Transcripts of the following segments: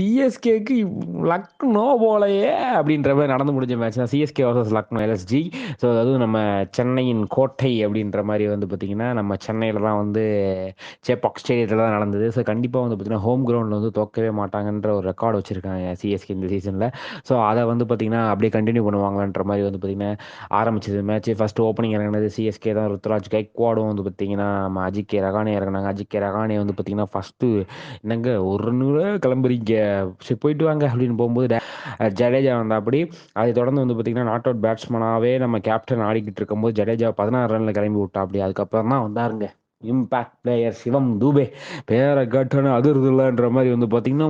சிஎஸ்கேக்கு லக்னோ போலையே அப்படின்ற மாதிரி நடந்து முடிஞ்ச மேட்ச் தான். CSK versus Lucknow LSG so அதுவும் நம்ம சென்னையின் கோட்டை அப்படின்ற மாதிரி வந்து பார்த்திங்கன்னா நம்ம சென்னையில் தான் வந்து சேப்பாக் ஸ்டேடியத்தில் தான் நடந்தது. ஸோ கண்டிப்பாக வந்து பார்த்திங்கன்னா ஹோம் கிரவுண்டில் வந்து தோக்கவே மாட்டாங்கன்ற ஒரு ரெக்கார்டு வச்சுருக்காங்க சிஎஸ்கே இந்த சீசனில் ஸோ அதை வந்து பார்த்திங்கன்னா அப்படியே கண்டினியூ பண்ணுவாங்கன்ற மாதிரி வந்து பார்த்திங்கன்னா ஆரம்பிச்சது மேட்ச் ஃபஸ்ட்டு ஓப்பனிங் இறங்கினது சிஎஸ்கே தான். ருத்ராஜ் கைக்வாடும் வந்து பார்த்திங்கன்னா நம்ம அஜிகே ரகானே இறங்கினாங்க. அஜித் ரகானே வந்து பார்த்திங்கன்னா ஃபஸ்ட்டு என்னங்க ஒரு நூறு கிளம்புறீங்க? சரி போயிட்டு வாங்க அப்படின்னு போகும்போது ஜடேஜா வந்தாப்படி. அதை தொடர்ந்து வந்து பார்த்திங்கன்னா நாட் அவுட் பேட்ஸ்மனாகவே நம்ம கேப்டன் ஆடிக்கிட்டு இருக்கும்போது ஜடேஜா பதினாறு ரனில் கிளம்பி விட்டா அப்படி அதுக்கப்புறம் தான் வந்தாருங்க. Impact player Shivam Dube. பேரை கட்டணும் அதிர்தில்லன்ற மாதிரி வந்து பார்த்தீங்கன்னா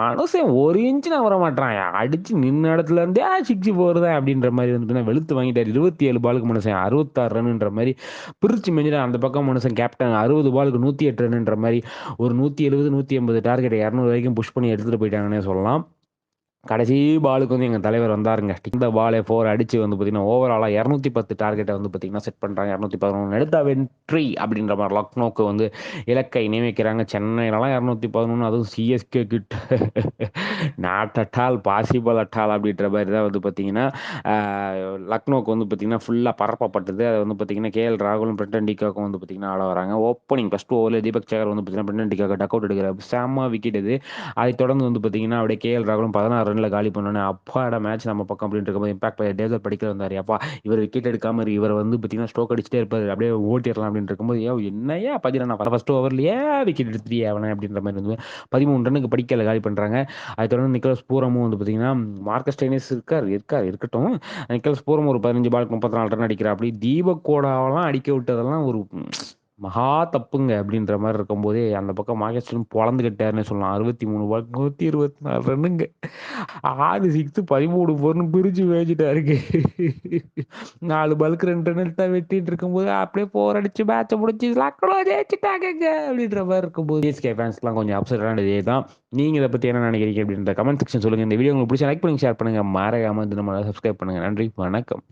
மனுஷன் ஒரு இன்ச்சு நான் வர மாட்டான் அடிச்சு நின்ன இடத்துல இருந்தே சிக்ஸி போகிறதா அப்படின்ற மாதிரி வந்து வெளுத்து வாங்கிட்டார். இருபத்தி ஏழு பாலுக்கு மனுஷன் அறுபத்தாறு ரன்ன்ற மாதிரி. பிரிச்சு மெஞ்சிட்டான் அந்த பக்கம் மனுஷன் கேப்டன் அறுபது பாலுக்கு நூற்றி எட்டு ரன்னுன்ற மாதிரி. ஒரு நூற்றி எழுபது நூற்றி எண்பது டார்கெட் இரநூறு வரைக்கும் புஷ் பண்ணி எடுத்துகிட்டு போயிட்டாங்கன்னே சொல்லலாம். கடைசி பாலுக்கு வந்து எங்கள் தலைவர் வந்தாருங்க. இந்த பாலே ஃபோர் அடிச்சு வந்து பார்த்தீங்கன்னா ஓவராலாக இரநூத்தி பத்து டார்கெட்டை வந்து பார்த்தீங்கன்னா செட் பண்ணுறாங்க இரநூத்தி பதினொன்று எடுத்தா வெற்றி அப்படின்ற மாதிரி லக்னோக்கு வந்து இலக்கை நியமிக்கிறாங்க. சென்னையிலலாம் இரநூத்தி பதினொன்று அதுவும் சிஎஸ்கே கிட்ட. நாட் அட்டால் பாசிபிள் அட்டால் அப்படின்ற மாதிரி தான் வந்து பார்த்தீங்கன்னா லக்னோக்கு வந்து பார்த்தீங்கன்னா ஃபுல்லாக பரப்பப்பட்டது. அது வந்து பார்த்தீங்கன்னா கேஎல் ராகுலும் பிரிட்டன் டிகாக்கும் வந்து பார்த்தீங்கன்னா ஆட வராங்க. ஓப்பனிங் ஃபஸ்ட் ஓவரில் தீபக் சேகர் வந்து பார்த்தீங்கன்னா பிரிட்டன் டிகாக்கு டக் அவுட் எடுக்கிறார். செம்ம விக்கெட் இது. அதை தொடர்ந்து வந்து பார்த்தீங்கன்னா அப்படியே கேஎல் ராகுலும் பதினாறு ரன்ல காலி பண்ணோன்னே அப்பாடா மேட்ச் நம்ம பக்கம் அப்படின்னு இருக்கும்போது இம்பாக்ட் பிளேயர் படிக்கிற படிக்கல வந்தார். அப்பா இவர் விக்கெட் எடுக்காம இவர் வந்து பார்த்தீங்கன்னா ஸ்ட்ரோக் அடிச்சுட்டே இருப்பார். அப்படியே ஓட்டிடலாம் அப்படின்னு இருக்கும்போது ஏ என்னையா பதினா ஃபர்ஸ்ட் ஓவர்லயே விக்கெட் எடுத்துட்டியே அவனை அப்படின்ற மாதிரி வந்து பதிமூணு ரன்னுக்கு படிக்கல காலி பண்ணுறாங்க அதை தொடர்ந்து நிக்கலஸ் பூரமும் வந்து பார்த்தீங்கன்னா மார்க்கஸ் டென்னிஸ் இருக்கார் இருக்கார் இருக்கட்டும். நிக்கலஸ் பூரம் ஒரு பதினஞ்சு பாலுக்கு முப்பத்தி நாலு ரன் அடிக்கிறார். அப்படி தீபக் கோடாவெல்லாம் அடிக்க விட்டதெல்லாம் ஒரு மகா தப்புங்க அப்படின்ற மாதிரி இருக்கும்போதே அந்த பக்கம் மாகேஸ்வரன் பொழந்துக்கிட்டாருன்னு சொல்லலாம். அறுபத்தி மூணு பால் நூற்றி இருபத்தி நாலு ரன்னுங்க. ஆறு சிக்ஸ் பதிமூணு பொருள் பிரிச்சு வேச்சிட்டாருக்கு நாலு பாலுக்கு ரெண்டு ரன் தான் வெட்டிட்டு இருக்கும்போது அப்படியே போர் அடிச்சு மேட்சை முடிச்சு லக்கடோ ஜெயிச்சுட்டாங்க அப்படின்ற மாதிரி இருக்கும்போது. எஸ்கே ஃபேன்ஸ்லாம் கொஞ்சம் அப்செட்டான இதே தான். நீங்கள் இதை பற்றி என்ன நினைக்கிறீங்க அப்படின்ற கமெண்ட் செக்ஷன் சொல்லுங்கள் இந்த வீடியோ உங்களுக்கு பிடிச்ச லைக் பண்ணுங்க ஷேர் பண்ணுங்கள் மறக்காமல் இந்த நம்ம சப்ஸ்கிரைப் பண்ணுங்கள் நன்றி வணக்கம்.